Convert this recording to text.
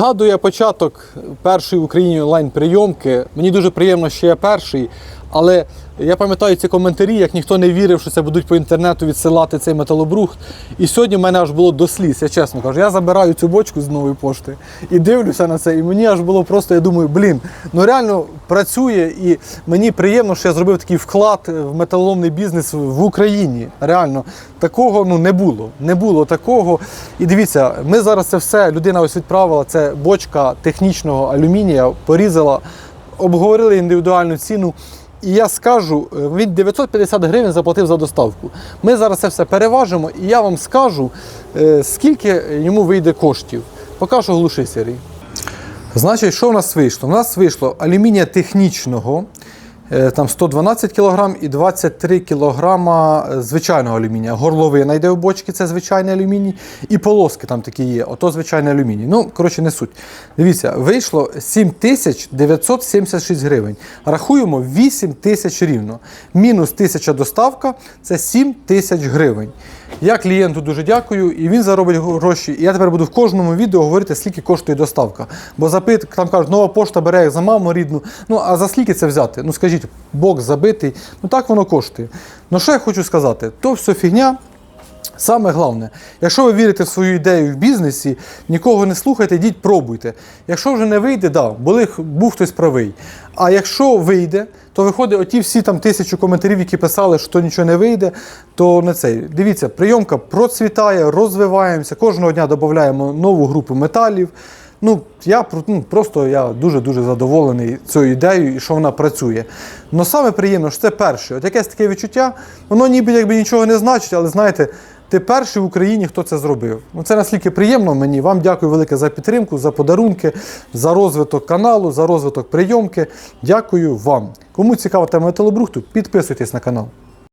Згадую початок першої в Україні онлайн-прийомки. Мені дуже приємно, що я перший. Але я пам'ятаю ці коментарі, як ніхто не вірив, що це будуть по інтернету відсилати цей металобрухт. І сьогодні в мене аж було до сліз, я чесно кажу. Я забираю цю бочку з нової пошти і дивлюся на це. І мені аж було просто, я думаю, блін, ну реально працює, і мені приємно, що я зробив такий вклад в металоломний бізнес в Україні. Реально, такого ну не було. Не було такого. І дивіться, ми зараз це все, людина ось відправила, це бочка технічного алюмінія, порізала, обговорили індивідуальну ціну. І я скажу, е, він 950 гривень заплатив за доставку. Ми зараз це все переважимо, і я вам скажу, е, скільки йому вийде коштів. Покажу глуши Сергій. Значить, що в нас вийшло? У нас вийшло алюмінія технічного, там 112 кг і 23 кг звичайного алюмінія. Горловина йде в бочки, це звичайний алюміній, і полоски там такі є, ото звичайний алюміній. Ну, коротше, не суть. Дивіться, вийшло 7976 гривень. Рахуємо 8 тисяч рівно. Мінус 1000 доставка це 7 тисяч гривень. Я клієнту дуже дякую, і він заробить гроші. І я тепер буду в кожному відео говорити, скільки коштує доставка. Бо запит, там кажуть, нова пошта бере як за маму рідну. Ну а за скільки це взяти? Ну скажіть, бокс забитий. Ну так воно коштує. Ну що я хочу сказати? То все фігня. Саме головне, якщо ви вірите в свою ідею в бізнесі, нікого не слухайте, йдіть, пробуйте. Якщо вже не вийде, да, були, був хтось правий. А якщо вийде, то виходить оті всі там тисячу коментарів, які писали, що нічого не вийде, то не цей. Дивіться, прийомка процвітає, розвиваємося, кожного дня додаємо нову групу металів. Ну, я ну, просто я дуже-дуже задоволений цією ідеєю і що вона працює. Но саме приємно, що це перше. От якесь таке відчуття, воно ніби якби нічого не значить, але знаєте, ти перший в Україні, хто це зробив. Ну, це наскільки приємно мені. Вам дякую велике за підтримку, за подарунки, за розвиток каналу, за розвиток прийомки. Дякую вам. Кому цікава тема металобрухту, підписуйтесь на канал.